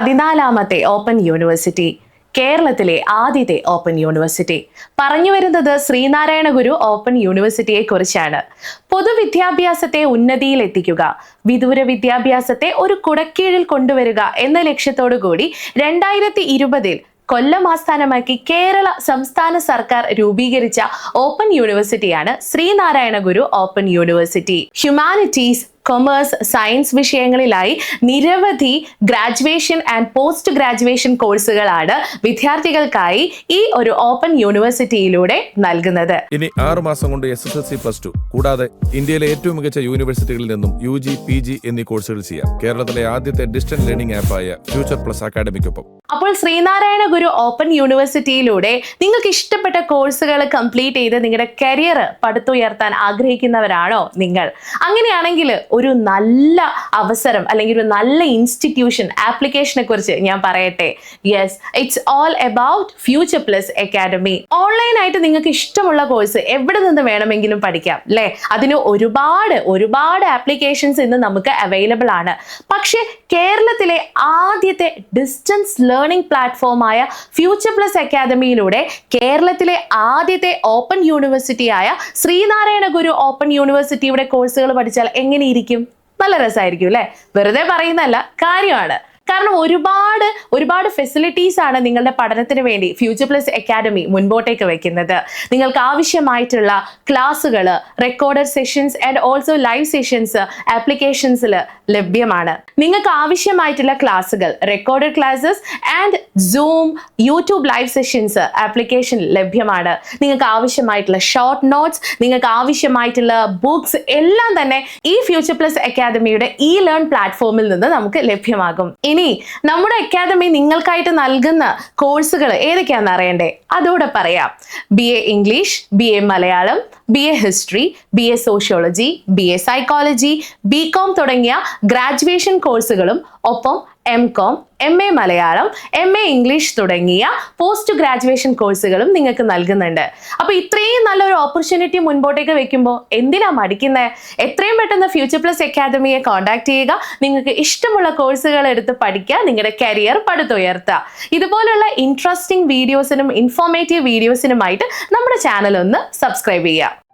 പതിനാലാമത്തെ open university കേരളത്തിലെ ആദ്യത്തെ ഓപ്പൺ യൂണിവേഴ്സിറ്റി. പറഞ്ഞു വരുന്നത് ശ്രീനാരായണ ഗുരു ഓപ്പൺ യൂണിവേഴ്സിറ്റിയെ കുറിച്ചാണ്. പൊതുവിദ്യാഭ്യാസത്തെ ഉന്നതിയിൽ എത്തിക്കുക വിദൂര വിദ്യാഭ്യാസത്തെ ഒരു കുടക്കീഴിൽ കൊണ്ടുവരിക എന്ന ലക്ഷ്യത്തോടു കൂടി രണ്ടായിരത്തി ഇരുപതിൽ കൊല്ലം ആസ്ഥാനമാക്കി കേരള സംസ്ഥാന സർക്കാർ രൂപീകരിച്ച open യൂണിവേഴ്സിറ്റിയാണ് Sreenarayana Guru open university. Humanities commerce science വിഷയങ്ങളിലായി നിരവധി ഗ്രാജുവേഷൻ ആൻഡ് പോസ്റ്റ് ഗ്രാജുവേഷൻ കോഴ്സുകളാണ് വിദ്യാർത്ഥികൾക്കായി ഈ ഒരു ഓപ്പൺ യൂണിവേഴ്സിറ്റിയിലൂടെ നൽകുന്നത്. ഇനി ആറ് മാസം കൊണ്ട് S S L C plus two കൂടാതെ ഇന്ത്യയിലെ ഏറ്റവും മികച്ച യൂണിവേഴ്സിറ്റികളിൽ നിന്നും യു ജി പി ജി എന്നീ കോഴ്സുകൾ ചെയ്യാം. കേരളത്തിലെ ആദ്യത്തെ ഡിസ്റ്റൻസ് ലേണിംഗ് ആപ്പായ ഫ്യൂച്ചർ പ്ലസ് അക്കാഡമിക്കൊപ്പം അപ്പോൾ ശ്രീനാരായണ ഗുരു ഓപ്പൺ യൂണിവേഴ്സിറ്റിയിലൂടെ നിങ്ങൾക്ക് ഇഷ്ടപ്പെട്ട കോഴ്സുകൾ കംപ്ലീറ്റ് ചെയ്ത് നിങ്ങളുടെ കരിയർ പടുത്തുയർത്താൻ ആഗ്രഹിക്കുന്നവരാണോ നിങ്ങൾ? അങ്ങനെയാണെങ്കിൽ ഒരു നല്ല അവസരം അല്ലെങ്കിൽ ഒരു നല്ല ഇൻസ്റ്റിറ്റ്യൂഷൻ ആപ്ലിക്കേഷനെ കുറിച്ച് ഞാൻ പറയട്ടെ. Yes it's all about future plus academy ഓൺലൈനായിട്ട് നിങ്ങൾക്ക് ഇഷ്ടമുള്ള കോഴ്സ് എവിടെ നിന്ന് വേണമെങ്കിലും പഠിക്കാം അല്ലേ അതിന് ഒരുപാട് ഒരുപാട് ആപ്ലിക്കേഷൻസ് ഇന്ന് നമുക്ക് അവൈലബിൾ ആണ്. പക്ഷേ കേരളത്തിലെ ആദ്യത്തെ ഡിസ്റ്റൻസ് ലേണിംഗ് പ്ലാറ്റ്ഫോമായ ഫ്യൂച്ചർ പ്ലസ് അക്കാദമിയിലൂടെ കേരളത്തിലെ ആദ്യത്തെ ഓപ്പൺ യൂണിവേഴ്സിറ്റിയായ ശ്രീനാരായണ ഗുരു ഓപ്പൺ യൂണിവേഴ്സിറ്റിയുടെ കോഴ്സുകൾ പഠിച്ചാൽ എങ്ങനെയിരിക്കും നല്ല രസമായിരിക്കും അല്ലേ? വെറുതെ പറയുന്നതല്ല കാര്യമാണ്. കാരണം ഒരുപാട് ഒരുപാട് ഫെസിലിറ്റീസ് ആണ് നിങ്ങളുടെ പഠനത്തിന് വേണ്ടി ഫ്യൂച്ചർ പ്ലസ് അക്കാഡമി മുൻപോട്ടേക്ക് വെക്കുന്നത്. നിങ്ങൾക്ക് ആവശ്യമായിട്ടുള്ള ക്ലാസ്സുകൾ recorded sessions and also live sessions ആപ്ലിക്കേഷൻസിൽ ലഭ്യമാണ്. നിങ്ങൾക്ക് ആവശ്യമായിട്ടുള്ള ക്ലാസ്സുകൾ recorded classes and zoom YouTube live sessions application ലഭ്യമാണ്. നിങ്ങൾക്ക് ആവശ്യമായിട്ടുള്ള ഷോർട്ട് നോട്ട്സ് നിങ്ങൾക്ക് ആവശ്യമായിട്ടുള്ള ബുക്സ് എല്ലാം തന്നെ ഈ ഫ്യൂച്ചർ പ്ലസ് അക്കാദമിയുടെ ഇ ലേൺ പ്ലാറ്റ്ഫോമിൽ നിന്ന് നമുക്ക് ലഭ്യമാകും. ഇനി നമ്മുടെ അക്കാദമി നിങ്ങൾക്കായിട്ട് നൽകുന്ന കോഴ്സുകൾ ഏതൊക്കെയാണെന്ന് അറിയണ്ടേ? അതോടെ പറയാം. B A English B A Malayalam B A history B A sociology B A psychology B com തുടങ്ങിയ ഗ്രാജുവേഷൻ കോഴ്സുകളും ഒപ്പം M com M A Malayalam M A English തുടങ്ങിയ പോസ്റ്റ് ഗ്രാജുവേഷൻ കോഴ്സുകളും നിങ്ങൾക്ക് നൽകുന്നുണ്ട്. അപ്പോൾ ഇത്രയും നല്ലൊരു ഓപ്പർച്യൂണിറ്റി മുൻപോട്ടേക്ക് വെക്കുമ്പോൾ എന്തിനാ മടിക്കുന്നത് എത്രയും പെട്ടെന്ന് ഫ്യൂച്ചർ പ്ലസ് അക്കാദമിയെ കോൺടാക്ട് ചെയ്യുക. നിങ്ങൾക്ക് ഇഷ്ടമുള്ള കോഴ്സുകൾ എടുത്ത് പഠിക്കുക. നിങ്ങളുടെ കരിയർ പടുത്തുയർത്തുക. ഇതുപോലുള്ള ഇൻട്രസ്റ്റിംഗ് വീഡിയോസിനും ഇൻഫോർമേറ്റീവ് വീഡിയോസിനുമായിട്ട് നമ്മുടെ ചാനൽ ഒന്ന് സബ്സ്ക്രൈബ് ചെയ്യുക.